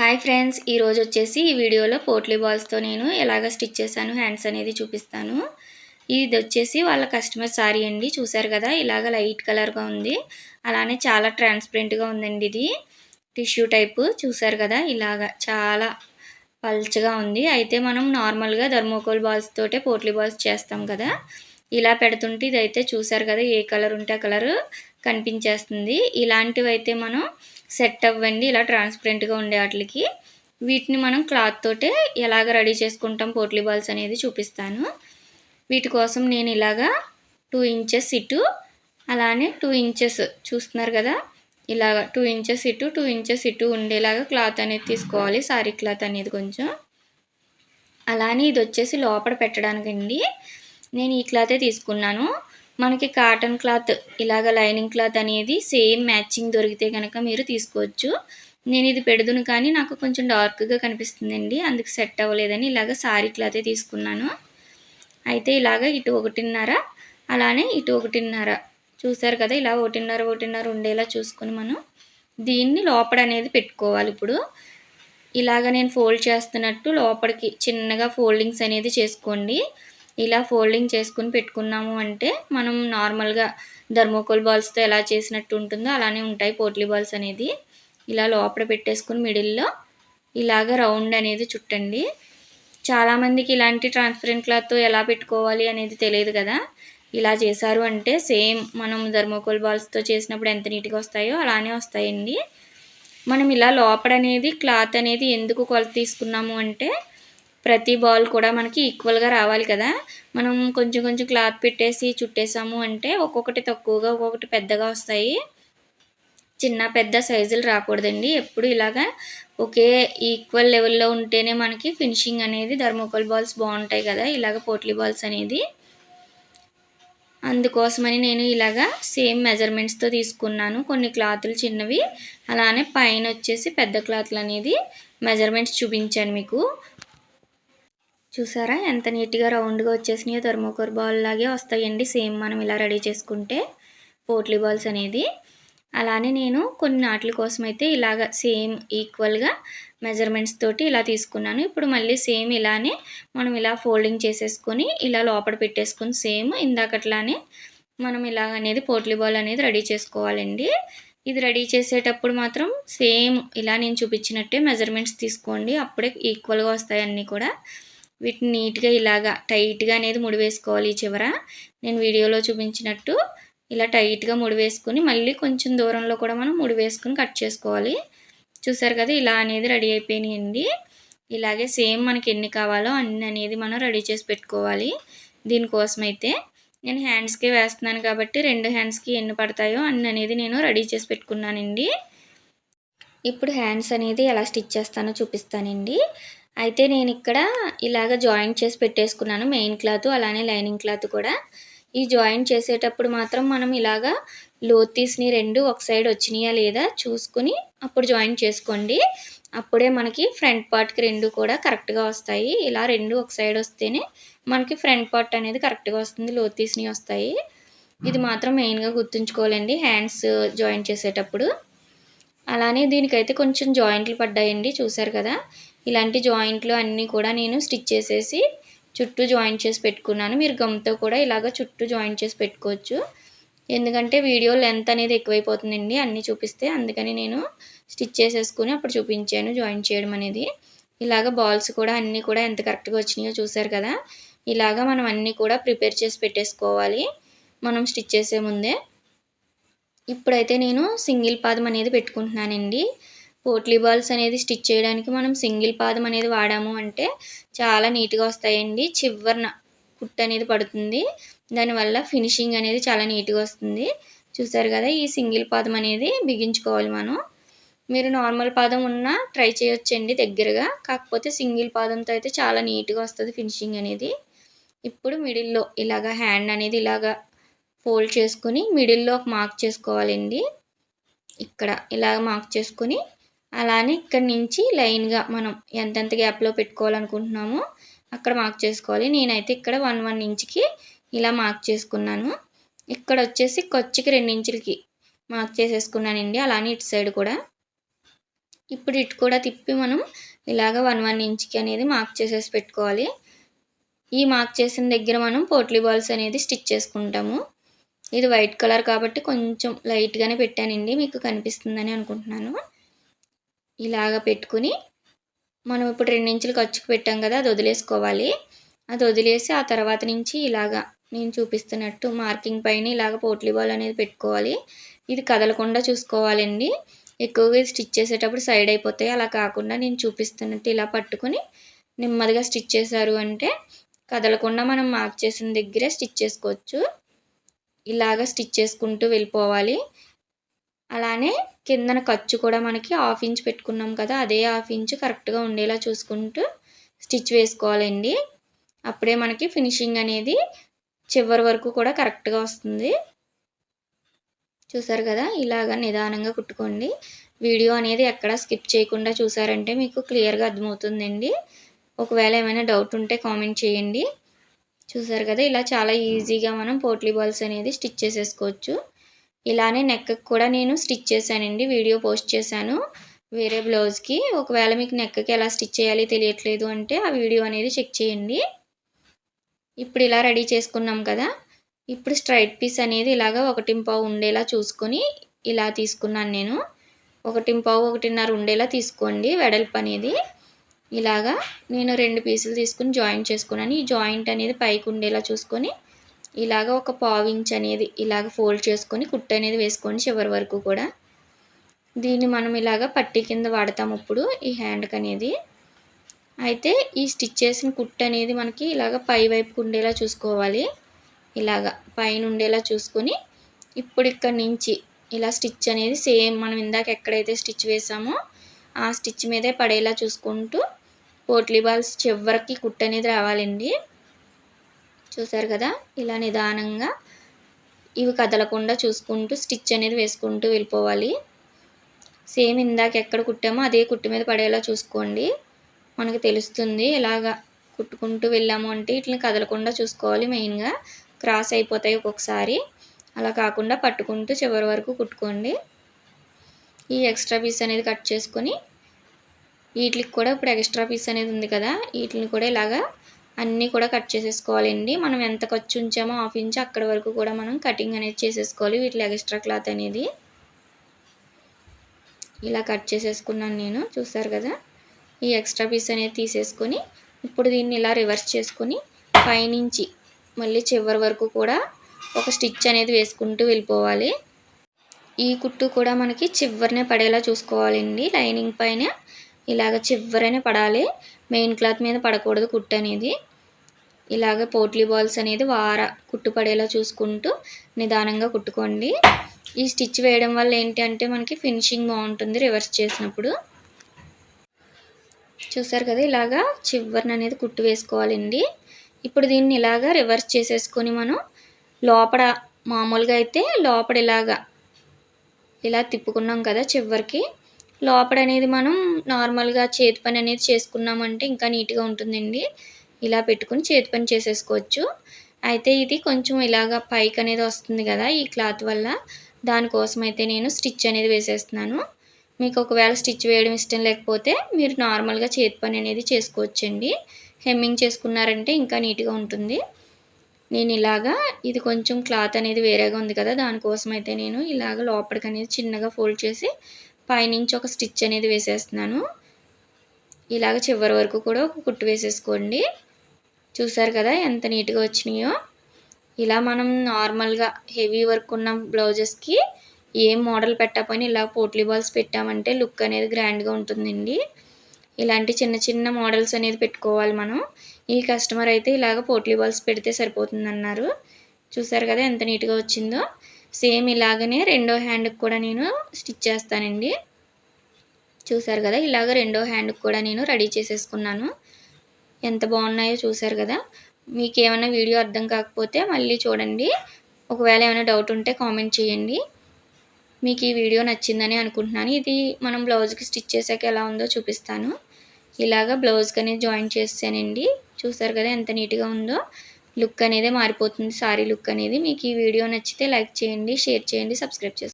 Hi friends ఈరోజు వచ్చేసి ఈ వీడియోలో పోట్లీ బాల్స్తో నేను ఎలాగ స్టిచ్ చేశాను హ్యాండ్స్ అనేది చూపిస్తాను. ఇది వచ్చేసి వాళ్ళ కస్టమర్ సారీ అండి చూసారు కదా ఇలాగ లైట్ కలర్గా ఉంది. అలానే చాలా ట్రాన్స్పరెంట్గా ఉందండి ఇది. టిష్యూ టైపు చూసారు కదా ఇలాగ చాలా పల్చగా ఉంది. అయితే మనం నార్మల్గా ధర్మోకోల్ బాల్స్ తోటే పోట్లీ బాల్స్ చేస్తాం కదా. ఇలా పెడుతుంటే ఇదైతే చూసారు కదా ఏ కలర్ ఉంటే ఆ కలర్ కనిపించేస్తుంది. ఇలాంటివైతే మనం సెట్ అవ్వండి ఇలా ట్రాన్స్పరెంట్గా ఉండే వాటికి. వీటిని మనం క్లాత్ తోటే ఎలాగ రెడీ చేసుకుంటాం పోట్లీ బాల్స్ అనేది చూపిస్తాను. వీటి కోసం నేను ఇలాగా టూ ఇంచెస్ ఇటు అలానే టూ ఇంచెస్ చూస్తున్నారు కదా? ఇలాగ టూ ఇంచెస్ ఇటు టూ ఇంచెస్ ఇటు ఉండేలాగా క్లాత్ అనేది తీసుకోవాలి సారీ క్లాత్ అనేది కొంచెం. అలానే ఇది వచ్చేసి లోపల పెట్టడానికండి. నేను ఈ క్లాతే తీసుకున్నాను. మనకి కాటన్ క్లాత్ ఇలాగ లైనింగ్ క్లాత్ అనేది సేమ్ మ్యాచింగ్ దొరికితే కనుక మీరు తీసుకోవచ్చు. నేను ఇది పెడుదును కానీ నాకు కొంచెం డార్క్గా కనిపిస్తుందండి. అందుకు సెట్ అవ్వలేదని ఇలాగ సారీ క్లాతే తీసుకున్నాను. అయితే ఇలాగ ఇటు ఒకటిన్నర అలానే ఇటు ఒకటిన్నర. చూసారు కదా ఇలా ఒకటిన్నర ఒకటిన్నర ఉండేలా చూసుకుని మనం దీన్ని లోపల అనేది పెట్టుకోవాలి ఇప్పుడు. ఇలాగ నేను ఫోల్డ్ చేస్తున్నట్టు లోపలికి చిన్నగా ఫోల్డింగ్స్ అనేది చేసుకోండి. ఇలా ఫోల్డింగ్ చేసుకుని పెట్టుకున్నాము అంటే మనం నార్మల్గా ధర్మోకోల్ బాల్స్తో ఎలా చేసినట్టు ఉంటుందో అలానే ఉంటాయి పోట్లీ బాల్స్ అనేది. ఇలా లోపల పెట్టేసుకుని మిడిల్లో ఇలాగ రౌండ్ అనేది చుట్టండి. చాలామందికి ఇలాంటి ట్రాన్స్పరెంట్ క్లాత్తో ఎలా పెట్టుకోవాలి అనేది తెలియదు కదా. ఇలా చేశారు అంటే సేమ్ మనం ధర్మోకోల్ బాల్స్తో చేసినప్పుడు ఎంత నీట్గా వస్తాయో అలానే వస్తాయండి. మనం ఇలా లోపల అనేది క్లాత్ అనేది ఎందుకు కొలత తీసుకున్నాము అంటే ప్రతి బాల్ కూడా మనకి ఈక్వల్గా రావాలి కదా. మనం కొంచెం కొంచెం క్లాత్ పెట్టేసి చుట్టేసాము అంటే ఒక్కొక్కటి తక్కువగా ఒక్కొక్కటి పెద్దగా వస్తాయి. చిన్న పెద్ద సైజులు రాకూడదండి. ఎప్పుడు ఇలాగా ఒకే ఈక్వల్ లెవెల్లో ఉంటేనే మనకి ఫినిషింగ్ అనేది ధర్మోకోల్ బాల్స్ బాగుంటాయి కదా. ఇలాగ పోట్లీ బాల్స్ అనేది. అందుకోసమని నేను ఇలాగా సేమ్ మెజర్మెంట్స్తో తీసుకున్నాను. కొన్ని క్లాతులు చిన్నవి. అలానే పైన వచ్చేసి పెద్ద క్లాత్లు అనేది మెజర్మెంట్స్ చూపించాను మీకు. చూసారా? ఎంత నీట్గా రౌండ్గా వచ్చేసినాయో థర్మోకోర్ బాల్ లాగే వస్తాయండి. సేమ్ మనం ఇలా రెడీ చేసుకుంటే పోట్లీ బాల్స్ అనేది. అలానే నేను కొన్ని నాట్ల కోసం అయితే ఇలాగ సేమ్ ఈక్వల్గా మెజర్మెంట్స్ తోటి ఇలా తీసుకున్నాను. ఇప్పుడు మళ్ళీ సేమ్ ఇలానే మనం ఇలా ఫోల్డింగ్ చేసేసుకొని ఇలా లోపల పెట్టేసుకొని సేమ్ ఇందాకట్లానే మనం ఇలాగ అనేది పోట్లీ బాల్ అనేది రెడీ చేసుకోవాలండి. ఇది రెడీ చేసేటప్పుడు మాత్రం సేమ్ ఇలా నేను చూపించినట్టే మెజర్మెంట్స్ తీసుకోండి. అప్పుడే ఈక్వల్గా వస్తాయి అన్నీ కూడా. వీటిని నీట్గా ఇలాగా టైట్గా అనేది ముడి వేసుకోవాలి చివర. నేను వీడియోలో చూపించినట్టు ఇలా టైట్గా ముడి వేసుకుని మళ్ళీ కొంచెం దూరంలో కూడా మనం ముడి వేసుకుని కట్ చేసుకోవాలి. చూసారు కదా ఇలా అనేది రెడీ అయిపోయినాయండి. ఇలాగే సేమ్ మనకి ఎన్ని కావాలో అన్ని అనేది మనం రెడీ చేసి పెట్టుకోవాలి దీనికోసం అయితే నేను హ్యాండ్స్కి వేస్తున్నాను కాబట్టి రెండు హ్యాండ్స్కి ఎన్ని పడతాయో అన్ని అనేది నేను రెడీ చేసి పెట్టుకున్నానండి. ఇప్పుడు హ్యాండ్స్ అనేది ఎలా స్టిచ్ చేస్తానో చూపిస్తానండి. అయితే నేను ఇక్కడ ఇలాగ జాయింట్ చేసి పెట్టేసుకున్నాను మెయిన్ క్లాత్ అలానే లైనింగ్ క్లాత్ కూడా. ఈ జాయింట్ చేసేటప్పుడు మాత్రం మనం ఇలాగా లోతీస్ని రెండు ఒక సైడ్ వచ్చినాయా లేదా చూసుకుని అప్పుడు జాయింట్ చేసుకోండి. అప్పుడే మనకి ఫ్రంట్ పార్ట్కి రెండు కూడా కరెక్ట్గా వస్తాయి. ఇలా రెండు ఒక సైడ్ వస్తేనే మనకి ఫ్రంట్ పార్ట్ అనేది కరెక్ట్గా వస్తుంది లోతీస్ని వస్తాయి. ఇది మాత్రం మెయిన్గా గుర్తుంచుకోవాలండి హ్యాండ్స్ జాయింట్ చేసేటప్పుడు. అలానే దీనికైతే కొంచెం జాయింట్లు పడ్డాయండి చూసారు కదా? ఇలాంటి జాయింట్లు అన్నీ కూడా నేను స్టిచ్ చేసేసి చుట్టూ జాయింట్ చేసి పెట్టుకున్నాను. మీరు గమ్తో కూడా ఇలాగ చుట్టూ జాయింట్ చేసి పెట్టుకోవచ్చు. ఎందుకంటే వీడియో లెంత్ అనేది ఎక్కువైపోతుందండి. అన్నీ చూపిస్తే అందుకని నేను స్టిచ్ చేసేసుకుని అప్పుడు చూపించాను జాయింట్ చేయడం అనేది. ఇలాగ బాల్స్ కూడా అన్నీ కూడా ఎంత కరెక్ట్గా వచ్చినాయో చూసారు కదా. ఇలాగ మనం అన్నీ కూడా ప్రిపేర్ చేసి పెట్టేసుకోవాలి. మనం స్టిచ్ చేసే ముందే. ఇప్పుడైతే నేను సింగిల్ పాదం అనేది పెట్టుకుంటున్నానండి. పోట్లీ బాల్స్ అనేది స్టిచ్ చేయడానికి మనం సింగిల్ పాదం అనేది వాడాము అంటే చాలా నీట్గా వస్తాయండి. చివరిన కుట్టు అనేది పడుతుంది. దానివల్ల ఫినిషింగ్ అనేది చాలా నీట్గా వస్తుంది. చూసారు కదా ఈ సింగిల్ పాదం అనేది బిగించుకోవాలి మనం. మీరు నార్మల్ పాదం ఉన్నా ట్రై చేయొచ్చండి దగ్గరగా. కాకపోతే సింగిల్ పాదంతో అయితే చాలా నీట్గా వస్తుంది ఫినిషింగ్ అనేది. ఇప్పుడు మిడిల్లో ఇలాగ హ్యాండ్ అనేది ఇలాగ ఫోల్డ్ చేసుకుని మిడిల్లో ఒక మార్క్ చేసుకోవాలండి. ఇక్కడ ఇలాగ మార్క్ చేసుకుని అలానే ఇక్కడ నుంచి లైన్గా మనం ఎంతెంత గ్యాప్లో పెట్టుకోవాలనుకుంటున్నామో అక్కడ మార్క్ చేసుకోవాలి. నేనైతే ఇక్కడ వన్ వన్ ఇంచ్కి ఇలా మార్క్ చేసుకున్నాను. ఇక్కడ వచ్చేసి కొచ్చికి రెండు ఇంచులకి మార్క్ చేసేసుకున్నానండి. అలానే ఇటు సైడ్ కూడా. ఇప్పుడు ఇటు కూడా తిప్పి మనం ఇలాగ వన్ వన్ ఇంచ్కి అనేది మార్క్ చేసేసి పెట్టుకోవాలి. ఈ మార్క్ చేసిన దగ్గర మనం పోట్లీ బాల్స్ అనేది స్టిచ్ చేసుకుంటాము. ఇది వైట్ కలర్ కాబట్టి కొంచెం లైట్గానే పెట్టానండి. మీకు కనిపిస్తుందని అనుకుంటున్నాను. ఇలాగ పెట్టుకుని మనం ఇప్పుడు రెండించులు ఖర్చుకు పెట్టాం కదా అది వదిలేసుకోవాలి. అది వదిలేసి ఆ తర్వాత నుంచి ఇలాగా నేను చూపిస్తున్నట్టు మార్కింగ్ పైన ఇలాగ పోట్లీ బాల్ అనేది పెట్టుకోవాలి. ఇది కదలకుండా చూసుకోవాలండి. ఎక్కువగా స్టిచ్ చేసేటప్పుడు సైడ్ అయిపోతాయి. అలా కాకుండా నేను చూపిస్తున్నట్టు ఇలా పట్టుకొని నెమ్మదిగా స్టిచ్ చేశారు అంటే కదలకుండా మనం మార్క్ చేసిన దగ్గరే స్టిచ్ చేసుకోవచ్చు. ఇలాగ స్టిచ్ చేసుకుంటూ వెళ్ళిపోవాలి. అలానే కిందన ఖర్చు కూడా మనకి హాఫ్ ఇంచ్ పెట్టుకున్నాం కదా అదే హాఫ్ ఇంచ్ కరెక్ట్గా ఉండేలా చూసుకుంటూ స్టిచ్ వేసుకోవాలండి. అప్పుడే మనకి ఫినిషింగ్ అనేది చివరి వరకు కూడా కరెక్ట్గా వస్తుంది. చూసారు కదా ఇలాగ నిదానంగా కుట్టుకోండి. వీడియో అనేది ఎక్కడ స్కిప్ చేయకుండా చూసారంటే మీకు క్లియర్గా అర్థమవుతుందండి. ఒకవేళ ఏమైనా డౌట్ ఉంటే కామెంట్ చేయండి. చూసారు కదా ఇలా చాలా ఈజీగా మనం పోట్లీ బాల్స్ అనేది స్టిచ్ చేసేసుకోవచ్చు. ఇలానే నెక్కి కూడా నేను స్టిచ్ చేశానండి. వీడియో పోస్ట్ చేశాను. వేరే బ్లౌజ్కి ఒకవేళ మీకు నెక్కకి ఎలా స్టిచ్ చేయాలి తెలియట్లేదు అంటే ఆ వీడియో అనేది చెక్ చేయండి. ఇప్పుడు ఇలా రెడీ చేసుకున్నాం కదా. ఇప్పుడు స్ట్రైట్ పీస్ అనేది ఇలాగ ఒకటింపావు ఉండేలా చూసుకొని ఇలా తీసుకున్నాను నేను. ఒకటి పావు ఒకటిన్నర ఉండేలా తీసుకోండి వెడల్పు అనేది. ఇలాగా నేను రెండు పీసులు తీసుకుని జాయింట్ చేసుకున్నాను. ఈ జాయింట్ అనేది పైకి ఉండేలా చూసుకొని ఇలాగ ఒక పావు ఇంచ్ అనేది ఇలాగ ఫోల్డ్ చేసుకొని కుట్టు అనేది వేసుకోండి చివరి వరకు కూడా దీన్ని మనం ఇలాగ పట్టీ కింద వాడతాం ఇప్పుడు ఈ హ్యాండ్కి అనేది. అయితే ఈ స్టిచ్ చేసిన కుట్టు అనేది మనకి ఇలాగ పై వైపుకు ఉండేలా చూసుకోవాలి. ఇలాగ పైన ఉండేలా చూసుకొని ఇప్పుడు ఇక్కడ నుంచి ఇలా స్టిచ్ అనేది సేమ్ మనం ఇందాక ఎక్కడైతే స్టిచ్ వేసామో ఆ స్టిచ్ మీదే పడేలా చూసుకుంటూ పోట్లీ బాల్స్ చివరికి కుట్టు అనేది రావాలండి. చూసారు కదా? ఇలా నిదానంగా ఇవి కదలకుండా చూసుకుంటూ స్టిచ్ అనేది వేసుకుంటూ వెళ్ళిపోవాలి. సేమ్ ఇందాక ఎక్కడ కుట్టామో అదే కుట్టు మీద పడేలా చూసుకోండి. మనకు తెలుస్తుంది ఇలాగా కుట్టుకుంటూ వెళ్ళాము అంటే వీటిని కదలకుండా చూసుకోవాలి మెయిన్గా. క్రాస్ అయిపోతాయి ఒక్కొక్కసారి. అలా కాకుండా పట్టుకుంటూ చివరి వరకు కుట్టుకోండి. ఈ ఎక్స్ట్రా పీస్ అనేది కట్ చేసుకొని వీటికి కూడా ఇప్పుడు ఎక్స్ట్రా పీస్ అనేది ఉంది కదా? వీటిని కూడా ఇలాగా అన్నీ కూడా కట్ చేసేసుకోవాలండి. మనం ఎంత ఖర్చు ఉంచామో హాఫ్ ఇంచ్ అక్కడ వరకు కూడా మనం కటింగ్ అనేది చేసేసుకోవాలి. వీటిలో ఎక్స్ట్రా క్లాత్ అనేది ఇలా కట్ చేసేసుకున్నాను నేను. చూసారు కదా? ఈ ఎక్స్ట్రా పీస్ అనేది తీసేసుకొని ఇప్పుడు దీన్ని ఇలా రివర్స్ చేసుకొని పైనుంచి మళ్ళీ చివరి వరకు కూడా ఒక స్టిచ్ అనేది వేసుకుంటూ వెళ్ళిపోవాలి. ఈ కుట్టు కూడా మనకి చివరినే పడేలా చూసుకోవాలండి. లైనింగ్ పైన ఇలాగ చివరనే పడాలి. మెయిన్ క్లాత్ మీద పడకూడదు కుట్టు అనేది. ఇలాగ పోట్లీ బాల్స్ అనేది వార కుట్టు పడేలా చూసుకుంటూ నిదానంగా కుట్టుకోండి. ఈ స్టిచ్ వేయడం వల్ల ఏంటి అంటే మనకి ఫినిషింగ్ బాగుంటుంది రివర్స్ చేసినప్పుడు. చూసారు కదా ఇలాగా చివరిని అనేది కుట్టు వేసుకోవాలండి. ఇప్పుడు దీన్ని ఇలాగా రివర్స్ చేసేసుకొని మనం లోపల మామూలుగా అయితే లోపల ఇలాగా ఇలా తిప్పుకున్నాం కదా చివరికి. లోపల అనేది మనం నార్మల్గా చేతి పని అనేది చేసుకున్నామంటే ఇంకా నీట్గా ఉంటుందండి. ఇలా పెట్టుకుని చేతి పని చేసేసుకోవచ్చు. అయితే ఇది కొంచెం ఇలాగ పైకి అనేది వస్తుంది కదా ఈ క్లాత్ వల్ల. దానికోసం అయితే నేను స్టిచ్ అనేది వేసేస్తున్నాను. మీకు ఒకవేళ స్టిచ్ వేయడం ఇష్టం లేకపోతే మీరు నార్మల్గా చేతి పని అనేది చేసుకోవచ్చండి. హెమ్మింగ్ చేసుకున్నారంటే ఇంకా నీట్గా ఉంటుంది. నేను ఇలాగా ఇది కొంచెం క్లాత్ అనేది వేరేగా ఉంది కదా దానికోసం అయితే నేను ఇలాగ లోపలికి అనేది చిన్నగా ఫోల్డ్ చేసి పైనుంచి ఒక స్టిచ్ అనేది వేసేస్తున్నాను. ఇలాగ చివరి వరకు కూడా ఒక కుట్టు వేసేసుకోండి. చూసారు కదా ఎంత నీట్గా వచ్చినాయో. ఇలా మనం నార్మల్గా హెవీ వర్క్ ఉన్న బ్లౌజెస్కి ఏం మోడల్ పెట్టకపోయినా ఇలా పోట్లీ బాల్స్ పెట్టామంటే లుక్ అనేది గ్రాండ్గా ఉంటుందండి. ఇలాంటి చిన్న చిన్న మోడల్స్ అనేది పెట్టుకోవాలి మనం. ఈ కస్టమర్ అయితే ఇలాగ పోట్లీ బాల్స్ పెడితే సరిపోతుందన్నారు. చూసారు కదా ఎంత నీట్గా వచ్చిందో. సేమ్ ఇలాగనే రెండో హ్యాండ్కి కూడా నేను స్టిచ్ చేస్తానండి. చూసారు కదా ఇలాగ రెండో హ్యాండ్కి కూడా నేను రెడీ చేసేసుకున్నాను. ఎంత బాగున్నాయో చూసారు కదా. మీకు ఏమైనా వీడియో అర్థం కాకపోతే మళ్ళీ చూడండి. ఒకవేళ ఏమైనా డౌట్ ఉంటే కామెంట్ చేయండి. మీకు ఈ వీడియో నచ్చిందని అనుకుంటున్నాను. ఇది మనం బ్లౌజ్కి స్టిచ్ చేసాక ఎలా ఉందో చూపిస్తాను. ఇలాగ బ్లౌజ్కి అనేది జాయిన్ చేసానండి చూసారు కదా ఎంత నీట్గా ఉందో. లుక్ అనేది మారిపోతుంది. సారీ లుక్ అనేది. మీకు ఈ వీడియో నచ్చితే లైక్ చేయండి షేర్ చేయండి సబ్స్క్రైబ్ చేసుకోండి